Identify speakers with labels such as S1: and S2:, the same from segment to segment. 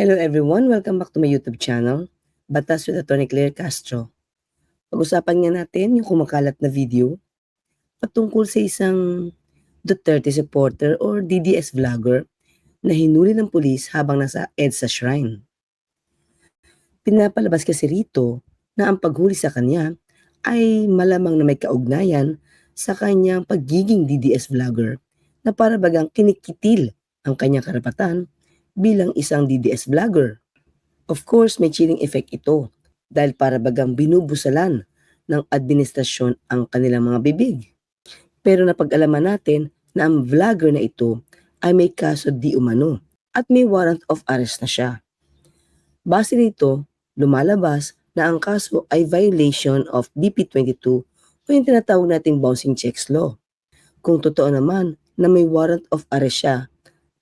S1: Hello everyone, welcome back to my YouTube channel, Batas with Attorney Claire Castro. Pag-usapan nga natin yung kumakalat na video patungkol sa isang Duterte supporter or DDS vlogger na hinuli ng pulis habang nasa EDSA Shrine. Pinapalabas kasi rito na ang paghuli sa kanya ay malamang na may kaugnayan sa kanyang pagiging DDS vlogger na para bagang kinikitil ang kanyang karapatan bilang isang DDS vlogger. Of course, may chilling effect ito dahil para bagang binubusalan ng administrasyon ang kanilang mga bibig. Pero napag-alaman natin na ang vlogger na ito ay may kaso di umano at may warrant of arrest na siya. Base dito, lumalabas na ang kaso ay violation of BP22 o yung tinatawag nating bouncing checks law. Kung totoo naman na may warrant of arrest siya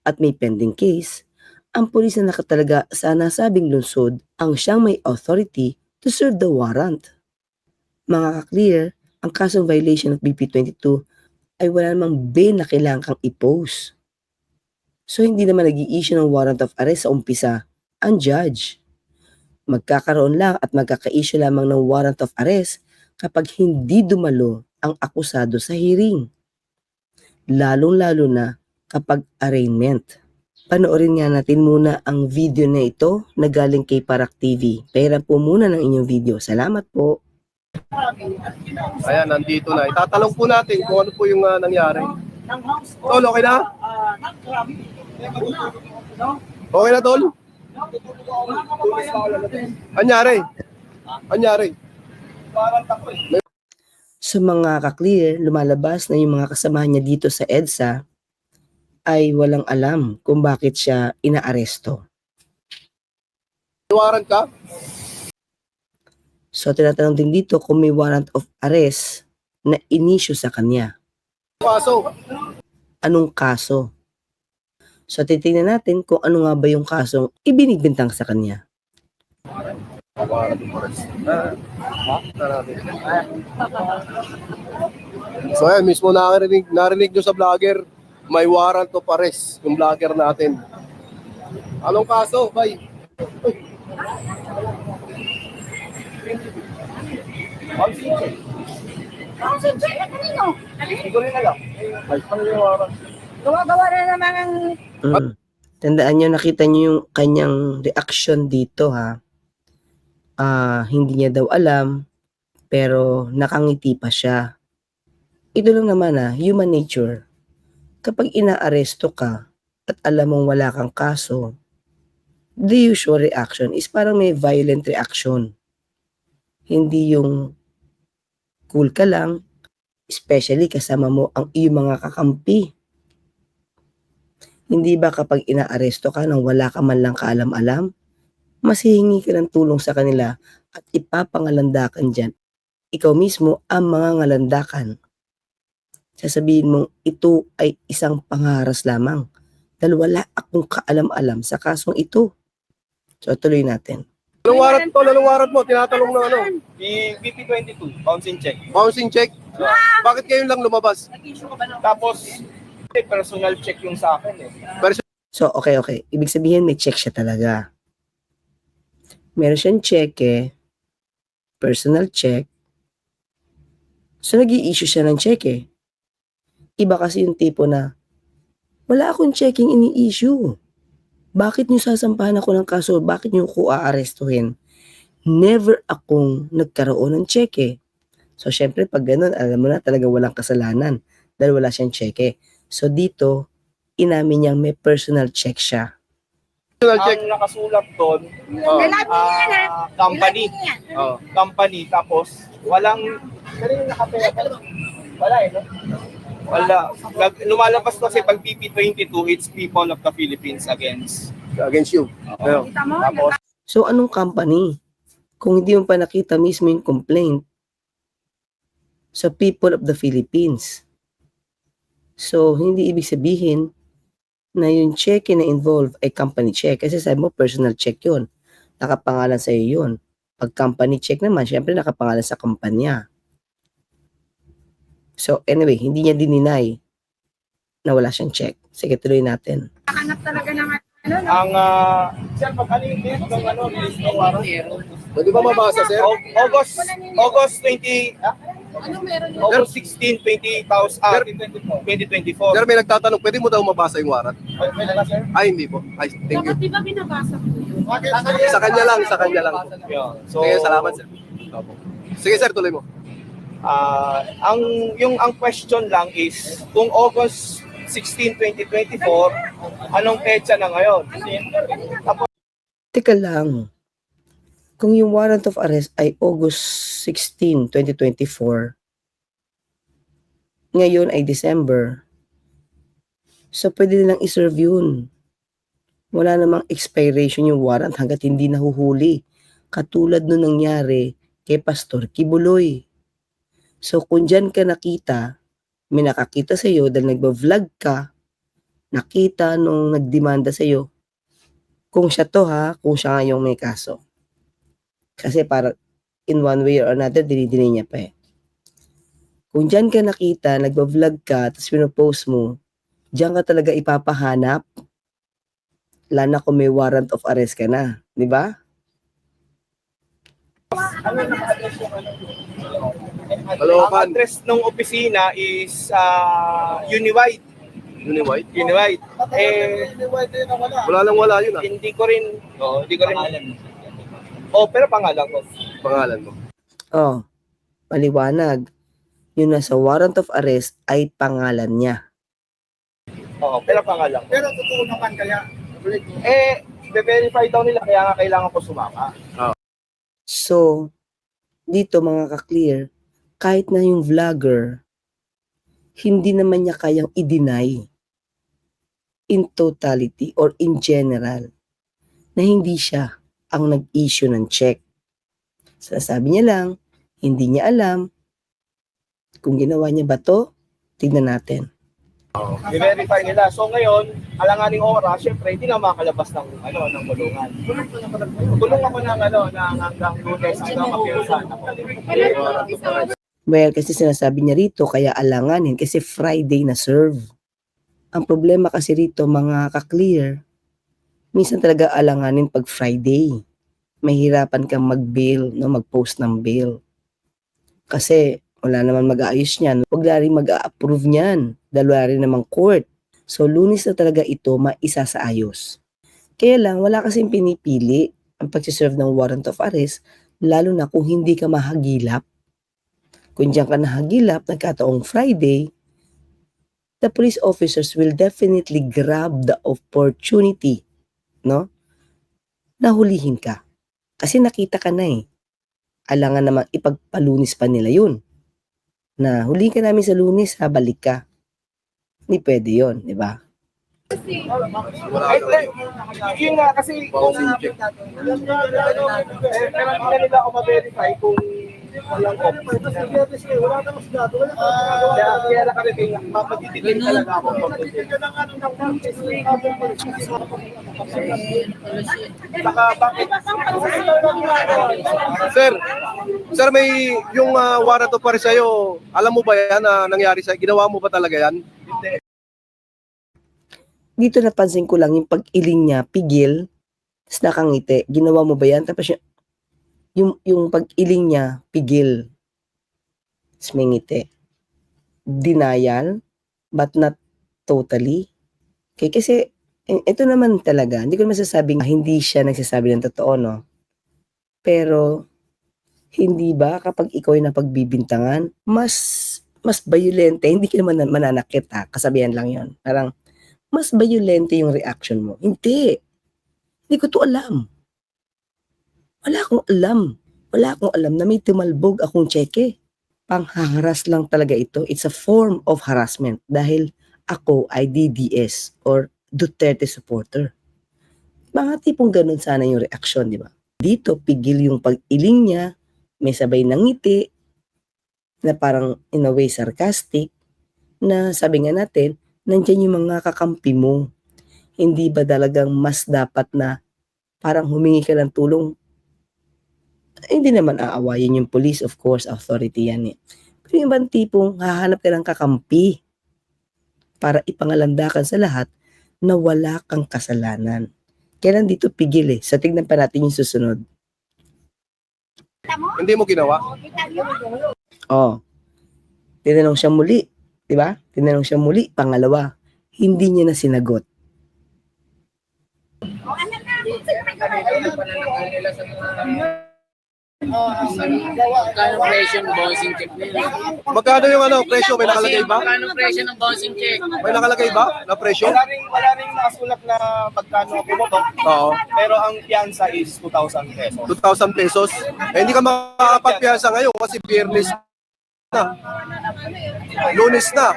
S1: at may pending case, ang pulis na nakatalaga sa nasabing lungsod ang siyang may authority to serve the warrant. Mga ka-clear, ang kasong violation of BP22 ay wala namang bail na kailangan kang i-post. So hindi naman nag issue ng warrant of arrest sa umpisa ang judge. Magkakaroon lang at magkaka-issue lamang ng warrant of arrest kapag hindi dumalo ang akusado sa hearing. Lalong-lalo na kapag arraignment. Panoorin nga natin muna ang video na ito na galing kay Parak TV. Pairan po muna ng inyong video. Salamat po.
S2: Ayan, nandito na. Itatanong po natin kung ano po yung ah, nangyari. Tol, okay na? Okay na, Tol? Anyari? Anyari?
S1: Sa mga ka-clear, lumalabas na yung mga kasamahan niya dito sa EDSA ay walang alam kung bakit siya inaaresto.
S2: Warrant ka?
S1: So tinatanong din dito kung may warrant of arrest na inisyu sa kanya.
S2: Kaso,
S1: Anong kaso? So titingnan natin kung ano nga ba yung kasong ibinigbintang sa kanya.
S2: So ayan, mismo narinig, narinig nyo sa vlogger, may warrant of arrest yung vlogger natin. Anong kaso? Bay?
S3: Sensei, eh, kanino?
S2: Ko rin alam. Ay, ano yung warrant?
S3: Gawa-gawa na naman ang
S1: Mm. Tandaan nyo, nakita nyo yung kanyang reaction dito ha. Ah, hindi niya daw alam, pero nakangiti pa siya. Ito lang naman ha, human nature. Kapag inaaresto ka at alam mong wala kang kaso, the usual reaction is parang may violent reaction. Hindi yung cool ka lang, especially kasama mo ang iyong mga kakampi. Hindi ba kapag inaaresto ka nang wala ka man lang kaalam-alam, mas hihingi ka ng tulong sa kanila at ipapangalandakan dyan. Ikaw mismo ang mga ngalandakan. Sasabihin mong ito ay isang pangaras lamang dahil wala akong kaalam-alam sa kasong ito. So tuloy natin.
S2: To? Anong warrant mo? Tinatanong ng ano?
S4: Di BP22, bouncing check.
S2: Bouncing check? Bakit kayo lang lumabas?
S4: Tapos, eh, personal check yung sa akin eh.
S1: So okay, okay. Ibig sabihin may check siya talaga. Meron siyang cheque, personal check. So nag issue siya ng cheque. Iba kasi yung tipo na, wala akong checking ini-issue. Bakit niyo sasampahan ako ng kaso? Bakit niyo ko aarestuhin? Never akong nagkaroon ng cheque. So syempre pag ganun, alam mo na talaga walang kasalanan dahil wala siyang cheque. So dito, inamin niyang may personal check siya.
S2: Personal check.
S4: Ang nakasulat doon,
S3: ha?
S4: ah, company. Oh, company. Tapos, walang, pero yung nakapera pa, wala eh, no? Wala. Nag, lumalabas kasi pag BP22, it's people of the Philippines against.
S2: Against you.
S3: Mo,
S4: Tapos,
S1: So anong company? Kung hindi mo pa nakita mismo yung complaint sa people of the Philippines. So hindi ibig sabihin na yung check na involve ay company check. Kasi sabi mo personal check yun. Nakapangalan sa iyo yun. Pag company check naman, syempre nakapangalan sa kumpanya. So anyway, hindi niya dininay na wala siyang check. Sige, tuloy natin.
S3: hanap talaga ng
S4: Ang, ah, sir, pag ano yung date ng ano, release ng warrant?
S2: Pwede ba mabasa, sir?
S4: Au- August, August 20, ah?
S3: Ano meron yun?
S4: August 16, 20,000, ah, 2024.
S2: Sir, may nagtatanong, pwede mo daw mabasa yung warrant?
S4: Pwede na, sir?
S2: Ay, hindi po. Ay, thank you.
S3: Dapat di ba binabasa ko yun?
S2: Sa kanya lang, sa kanya lang.
S4: Yun. So,
S2: Sige, salamat, sir. Opo. Sige, sir, tuloy mo.
S4: Ah, ang yung ang question lang is kung August 16, 2024, anong petsa na ngayon? Tapos
S1: Teka lang. Kung yung warrant of arrest ay August 16, 2024, ngayon ay December, so pwede nilang iserve yun. Wala namang expiration yung warrant hanggat hindi nahuhuli. Katulad nung nangyari kay Pastor Kibuloy. So kung dyan ka nakita, may nakakita sa'yo dahil nagba-vlog ka, nakita nung nagdemanda sa'yo, kung siya to ha, kung siya nga yung may kaso. Kasi para in one way or another, dinidinay niya pa eh. Kung dyan ka nakita, nagba-vlog ka, tapos pinopost mo, dyan ka talaga ipapahanap, lana kung may warrant of arrest ka na. Di ba?
S4: Ang
S2: Caloocan.
S4: address ng opisina is ah, Uniwide.
S2: Uniwide?
S4: Uniwide. Eh,
S2: Wala lang wala yun ah.
S4: hindi ko rin, no, hindi ko rin. Oh, pero pangalan ko.
S2: Pangalan mo.
S1: Oh, paliwanag. Yung nasa warrant of arrest ay pangalan niya.
S4: Oo, pero pangalan ko.
S5: Pero totoo naman kaya,
S4: Eh, be-verify daw nila kaya nga kailangan ko sumama.
S1: So, dito mga ka-clear, kahit na yung vlogger, hindi naman niya kayang i-deny in totality or in general na hindi siya ang nag-issue ng check. Sasabi niya lang, hindi niya alam. Kung ginawa niya ba to, tignan natin.
S4: I-verify nila. So ngayon, alanganing oras, syempre, hindi na makalabas ng, ano, ng bulungan. Bulong ako ng, ano, ng hanggang lunes, hanggang mapirsan ako.
S1: Well, kasi sinasabi niya rito, kaya alanganin kasi Friday na serve. Ang problema kasi rito, mga ka-clear, minsan talaga alanganin pag Friday. Mahirapan kang mag-bail, no, mag-post ng bail. Kasi wala naman mag-aayos niyan. Huwag na mag-approve niyan. Dahil wala rin namang court. So, lunis na talaga ito maisa sa ayos. Kaya lang, wala kasing pinipili ang pagsiserve ng warrant of arrest, lalo na kung hindi ka mahagilap kung diyan ka nahagilap, nagkataong Friday, the police officers will definitely grab the opportunity, no? Nahulihin ka. Kasi nakita ka na eh. Alangan naman ipagpalunis pa nila yun. Na hulihin ka namin sa lunes, ha, balik ka. Hindi pwede yun, di ba?
S4: Eh, yun nga, kasi kung,
S2: check.
S4: eh, nila ako ma-verify kung walang office.
S5: wala namang sigado, wala
S4: Kaya, kaya nakarating, mapagtitikin talaga ako. Saka, bakit?
S2: Sir, sir may yung ah, warrant of arrest sa'yo, alam mo ba yan na nangyari sa'yo? Ginawa mo ba talaga yan?
S1: Dito napansin ko lang yung pag-iling niya, pigil, tapos nakangiti. Ginawa mo ba yan? Tapos yung, yung, yung pag-iling niya, pigil. Tapos may. Denial, but not totally. Okay, kasi eh, ito naman talaga, hindi ko naman sasabing hindi siya nagsasabi ng totoo, no? Pero, hindi ba kapag ikaw ay napagbibintangan, mas mas violente, hindi ka naman mananakit ha, kasabihan lang yon Parang, mas violente yung reaction mo. Hindi. Hindi ko to alam. Wala akong alam. Wala akong alam na may tumalbog akong cheque. Panghaharas lang talaga ito. It's a form of harassment dahil ako ay DDS or Duterte supporter. Mga tipong ganun sana yung reaksyon, di ba? Dito, pigil yung pag-iling niya, may sabay ng ngiti, na parang in a way sarcastic, na sabi nga natin, nandyan yung mga kakampi mo. Hindi ba talagang mas dapat na parang humingi ka ng tulong? Eh, Hindi naman aawayin yung police, of course, authority yan eh. Pero yung ibang tipong hahanap ka ng kakampi para ipangalandakan sa lahat na wala kang kasalanan. Kailan dito pigil eh. So tignan pa natin yung susunod.
S2: Hindi mo ginawa?
S1: Oh. Tinanong siya muli. Di ba? Tinanong siya muli. Pangalawa. Hindi niya na sinagot.
S6: Magkano presyo ng bouncing check nila?
S2: Magkano yung ano, presyo? May nakalagay ba?
S6: Magkano presyo ng bouncing check?
S2: May nakalagay ba na presyo?
S4: Wala rin, wala rin nakasulat na magkano pumotok.
S2: Oo.
S4: Pero ang piyansa is 2,000 pesos.
S2: 2,000 pesos. Eh, hindi ka makakapagpiyasa ngayon kasi biyernes na. Lunes na.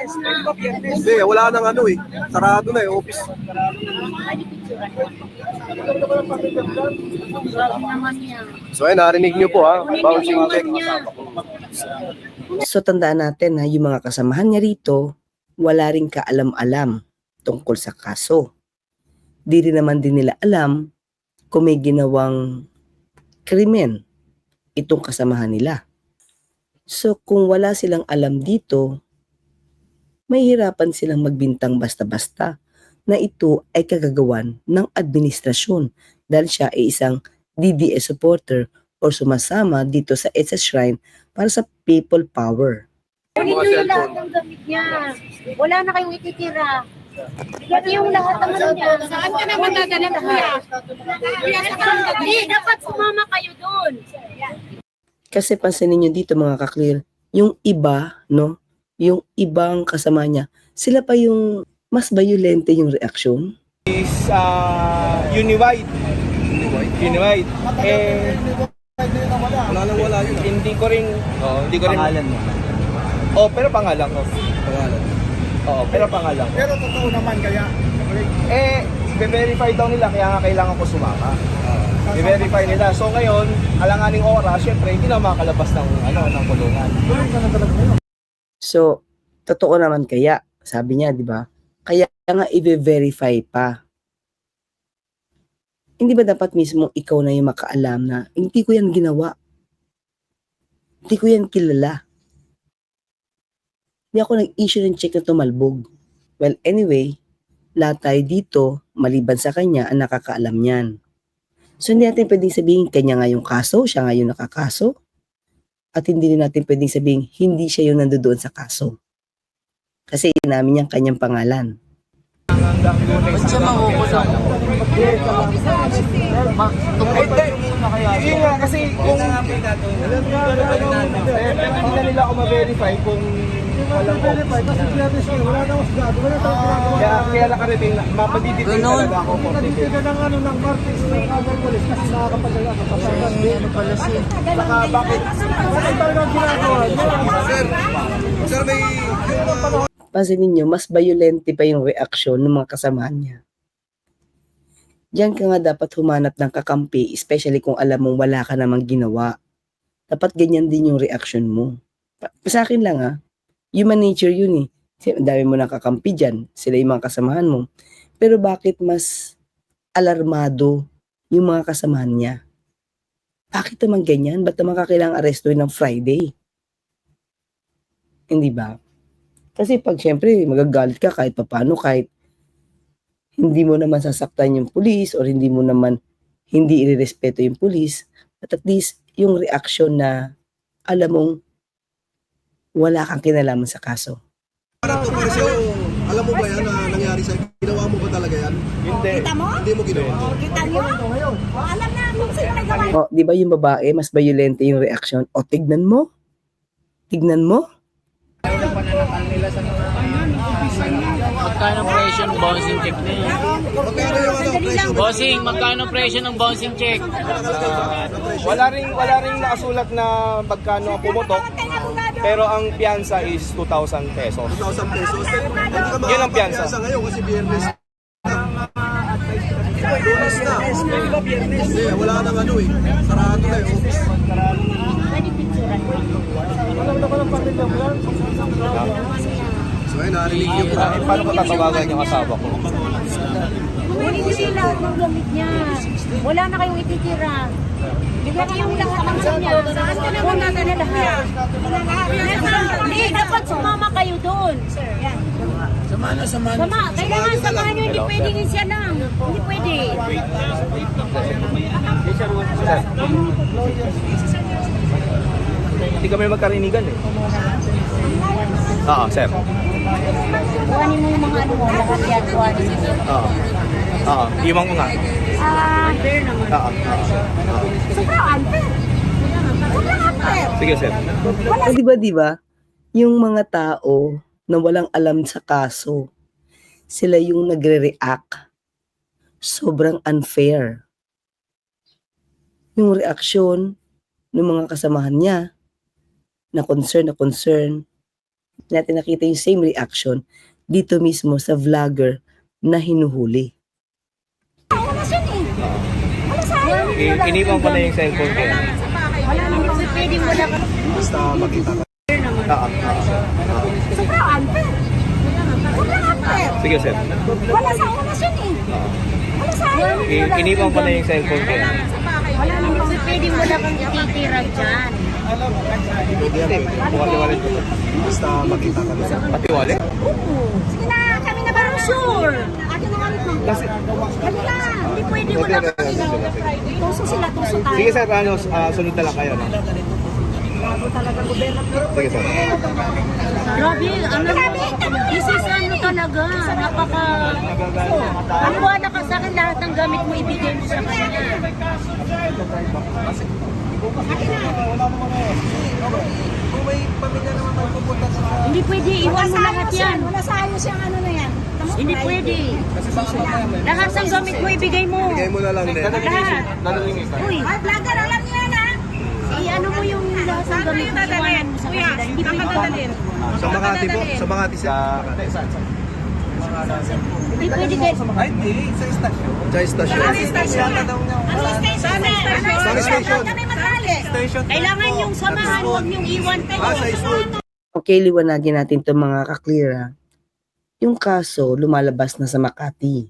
S2: Hindi, wala nang ano eh. Sarado na eh, office. So ay narinig niyo po ha, bouncing check.
S1: So tandaan natin na yung mga kasamahan niya rito, wala rin kaalam-alam tungkol sa kaso. Di rin naman din nila alam kung may ginawang krimen itong kasamahan nila. So kung wala silang alam dito, mahihirapan silang magbintang basta-basta na ito ay kagagawan ng administrasyon dahil siya ay isang DDS supporter or sumasama dito sa EDSA Shrine para sa people power.
S3: Kunin niyo yung lahat ng gamit niya. Wala na kayong ititira. Pati yung lahat ng ano niya. Saan ka naman dadala kuya? Hindi, dapat sumama kayo doon.
S1: Kasi pansinin nyo dito mga kaklir, yung iba, no, yung ibang kasama niya, sila pa yung mas violente yung reaksyon.
S4: Is uh, Uniwide. Uniwide. Eh,
S2: Wala nang wala yun.
S4: hindi ko rin, oh, hindi ko rin. Pangalan mo. Oh, pero pangalan ko.
S2: Pangalan.
S4: Oo, pero pangalan ko.
S5: Pero totoo naman kaya.
S4: Eh, be-verify daw nila kaya nga kailangan ko sumama. I-verify nila. So ngayon, alanganing oras, syempre hindi na makalabas ng ano ng kulungan.
S1: So, totoo naman kaya, sabi niya, di ba? Kaya nga i-verify pa. Hindi ba dapat mismo ikaw na yung makaalam na hindi ko yan ginawa. Hindi ko yan kilala. Hindi ako nag-issue ng check na tumalbog. Well, anyway, lahat tayo dito, maliban sa kanya, ang nakakaalam niyan. So, hindi natin pwedeng sabihin kanya nga yung kaso, siya nga yung nakakaso. At hindi rin natin pwedeng sabihin hindi siya yung nandoon sa kaso. Kasi namin yung kanyang pangalan.
S4: Yun nga kasi kung hindi na nila ako ma-verify kung walang
S5: Verify kasi biyernes yun. Wala na. Wala tayong ginagawa.
S4: kaya, kaya nakarating na,
S6: Ganon.
S4: talaga ako for
S5: Nagtitigan ng ano ng Martis ng Agad Police kasi nakakapagdala ako. Din.
S6: ano pala siya?
S4: Saka bakit
S5: Bakit talaga?
S2: Sir, sir may
S1: Pansinin ninyo, mas violente pa yung reaksyon ng mga kasamahan niya. Diyan ka nga dapat humanap ng kakampi, especially kung alam mong wala ka namang ginawa. Dapat ganyan din yung reaksyon mo. Sa akin lang ha, human nature yun eh. Kasi dami mo ng kakampi dyan, sila yung mga kasamahan mo. Pero bakit mas alarmado yung mga kasamahan niya? Bakit naman ganyan? Ba't naman kakailangang arestuin ng Friday? Hindi ba? Kasi pag syempre magagalit ka kahit papano, kahit hindi mo naman sasaktan yung pulis or hindi mo naman hindi irerespeto yung pulis, but at least yung reaction na alam mong wala kang kinalaman sa kaso.
S2: Parang to Parisio, alam mo ba yan na nangyari sa Ginawa mo ba talaga yan?
S4: hindi.
S2: Hindi mo ginawa.
S1: O, di ba yung babae, mas violente yung reaction? O, tignan mo. Tignan mo.
S6: Magkano presyo ng bouncing check nila?
S2: Magkano yung ano?
S6: Bossing, magkano presyo ng bouncing check?
S4: Wala ring wala ring nakasulat na magkano ang pumotok. Pero ang piyansa is 2,000 pesos.
S2: 2,000 pesos. Ka
S4: Yun ang piyansa.
S2: makakapiyasa ngayon kasi biyernes na. Lunes na. Hindi, wala nang ano eh. Sarado na eh, office. So ayun, narinig po.
S4: Eh, paano ko tatawagan yung asawa ko?
S3: Kunin yung lahat ng gamit niya. Wala na kayong ititira. Pati yung lahat ng niya. Saan ka naman dadala lahat? Hindi, dapat sumama kayo doon.
S6: Sama na, sama na.
S3: Sama, kailangan samahan nyo, hindi pwedeng siya lang. Hindi pwede.
S4: Hindi kami magkarinigan eh. Oo, sir.
S3: Kuhanin mo yung mga ano mo, lahat yan, mo.
S4: Oo. Oo, iwan ko nga.
S3: Ah.
S4: Oo. oo.
S3: Sobrang unfair. Sobrang unfair.
S4: Sige, sir.
S1: Ah, di ba, di ba? Yung mga tao na walang alam sa kaso, sila yung nagre-react. Sobrang unfair. Yung reaksyon ng mga kasamahan niya, na concern na concern, natin nakita yung same reaction dito mismo sa vlogger na hinuhuli.
S4: Iniwan ko na yung cellphone ko.
S3: Wala naman pwedeng wala ka.
S2: Basta makita ka.
S4: Oo. oo.
S3: Sobrang unfair. Sobrang unfair.
S4: Sige, sir.
S3: Wala sa wala siya eh. Wala sa.
S4: I- iniwan ko na yung cellphone ko.
S3: Wala naman pwedeng wala kang ititira dyan.
S2: Pwede yan eh.
S4: Wallet ko.
S2: Basta makita ka.
S4: Pati wallet?
S3: Sige na, na sure. Akin na kami mo.
S4: Kasi,
S3: Kami na, hindi pwede wala kang ilaw. Tuso sila, tuso tayo.
S4: sige, sir. Ano, ah, sunod na lang kayo. No? Sige, sir.
S3: Grabe, ano, this is ano talaga, napaka, ang wala ka sa akin, lahat ng gamit mo ibigay mo sa kanya. Hindi pwede, iwan mo lahat yan.
S7: Wala sa ayos yung ano na yan.
S3: Hindi pwede. Lahat ng gamit mo ibigay mo.
S2: Bigay mo na lang din.
S3: Lahat. Uy,
S7: Ay, vlogger, alam niyo yan ha?
S3: i-ano mo yung lahat ng gamit mo, iwanan mo sa kanila. Hindi pwede.
S2: Sa Makati po. Sa Makati sa
S3: Hindi pwede kahit
S2: Sa estasyon.
S7: Ano yung station? Ano yung station?
S2: Sa station.
S7: Kami magali.
S3: Kailangan yung samahan, huwag yung iwan
S2: Ah, sa
S3: kayo.
S2: school.
S1: Okay, liwanagin natin to mga kaklira. Yung kaso, lumalabas na sa Makati.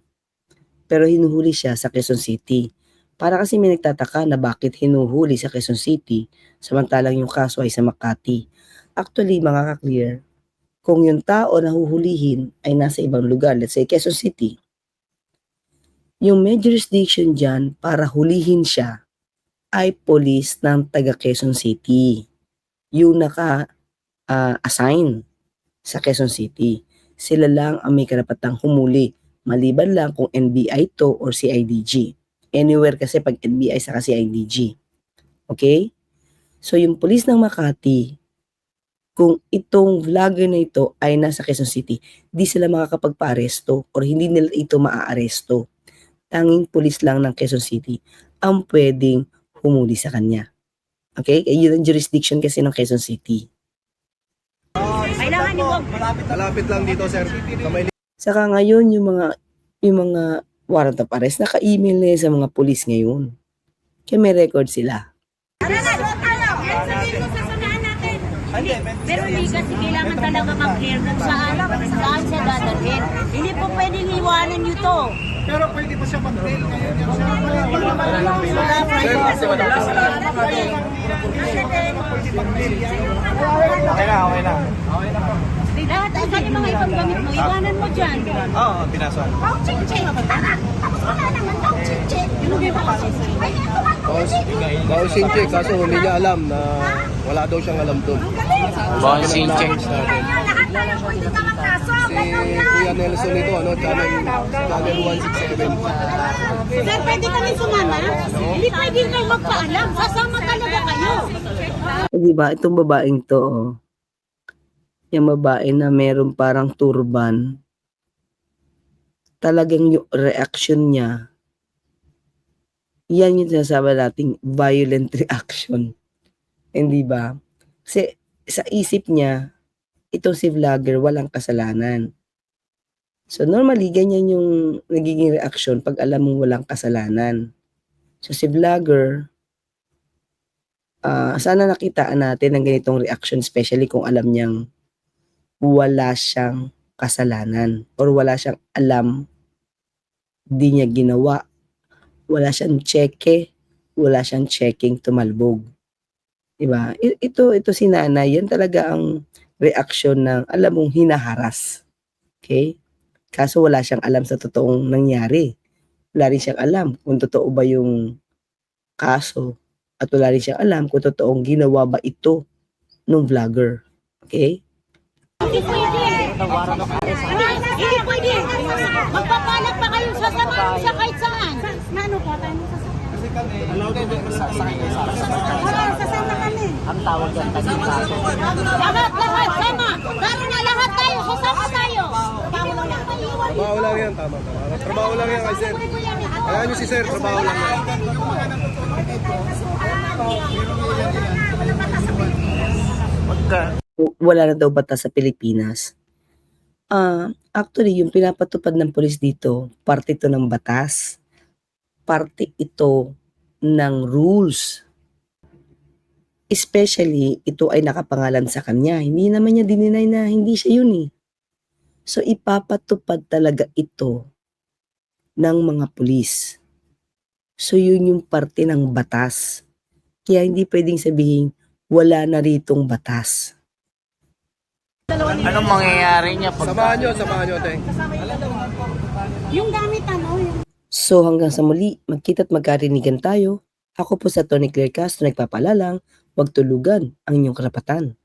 S1: Pero hinuhuli siya sa Quezon City. Para kasi may nagtataka na bakit hinuhuli sa Quezon City, samantalang yung kaso ay sa Makati. Actually, mga kaklear, kung yung tao na huhulihin ay nasa ibang lugar, let's say Quezon City, yung may jurisdiction dyan para hulihin siya ay police ng taga Quezon City. Yung naka ah, assign sa Quezon City. Sila lang ang may karapatang humuli. Maliban lang kung NBI to or CIDG. Anywhere kasi pag NBI sa CIDG. Okay? So yung police ng Makati, kung itong vlogger na ito ay nasa Quezon City, di sila makakapagpa-aresto or hindi nila ito maa-aresto. Tanging police lang ng Quezon City ang pwedeng humuli sa kanya. Okay? Yun ang jurisdiction kasi ng Quezon City.
S3: Huwag
S2: Malapit lang dito, sir.
S1: Saka ngayon yung mga yung mga warrant of arrest naka-email na sa mga pulis ngayon. Kaya may record sila.
S7: Ano.
S3: Pero hindi kasi kailangan talaga mag-clear kung saan, saan siya dadalhin. Hindi po pwedeng iwanan nyo to.
S5: Pero pwede pa siya mag-bail ngayon. Yan siya.
S2: Sir, kasi wala
S4: Okay na, okay na.
S3: Lahat ang kanyang mga ibang gamit mo, iwanan mo dyan.
S4: Oo, pinasok.
S7: Pao chinchin. Tara. Tapos wala naman. Pao chinchin. Ay, ito
S2: check, kaso hindi niya alam na wala daw siyang alam doon.
S7: Ang galing. Tayo ka magkaso.
S2: Si. Kuya Nelson ito, ano, channel, channel 167.
S3: Sir, pwede kami sumama? Hindi pwede kayo magpaalam. Sasama talaga kayo.
S1: Eh, di ba? Itong babaeng to, oh. Yung babae na meron parang turban. Talagang yung reaction niya, yan yung sinasabi nating violent reaction. Hindi ba? Kasi sa isip niya, itong si vlogger walang kasalanan. So normally, ganyan yung nagiging reaction pag alam mong walang kasalanan. So si vlogger, ah, sana nakitaan natin ng ganitong reaction, especially kung alam niyang wala siyang kasalanan or wala siyang alam, di niya ginawa, wala siyang cheque, wala siyang checking tumalbog. Diba? Ito, ito si nanay, yan talaga ang reaksyon ng, alam mong hinaharas. Okay? Kaso wala siyang alam sa totoong nangyari. Wala rin siyang alam kung totoo ba yung kaso. At wala rin siyang alam kung totoong ginawa ba ito ng vlogger. Okay?
S3: Hindi pwede. Hindi pwede. Magpapalag pa kayo sa samahan sa kahit saan. Ano pa tayo mo Sasama kami. Ang tawag yan, Lahat, lahat, sama. Lalo na lahat tayo, sasama tayo.
S2: Trabaho lang yan, tama, tama. Trabaho lang yan kay sir. Ayan nyo si sir, trabaho lang yan.
S1: wala na daw batas sa Pilipinas. Ah, actually, yung pinapatupad ng polis dito, parte ito ng batas. Parte ito ng rules. Especially, ito ay nakapangalan sa kanya. Hindi naman niya dininay na hindi siya yun eh. So, ipapatupad talaga ito ng mga pulis. So, yun yung parte ng batas. Kaya hindi pwedeng sabihin, wala na ritong batas.
S6: Anong mangyayari niya pag
S2: Samahan nyo, samahan nyo, te.
S3: Yung gamit ano, yung
S1: So hanggang sa muli, magkita't magkarinigan tayo. Ako po sa Tony Claire Castro nagpapalalang, huwag tulugan ang inyong karapatan.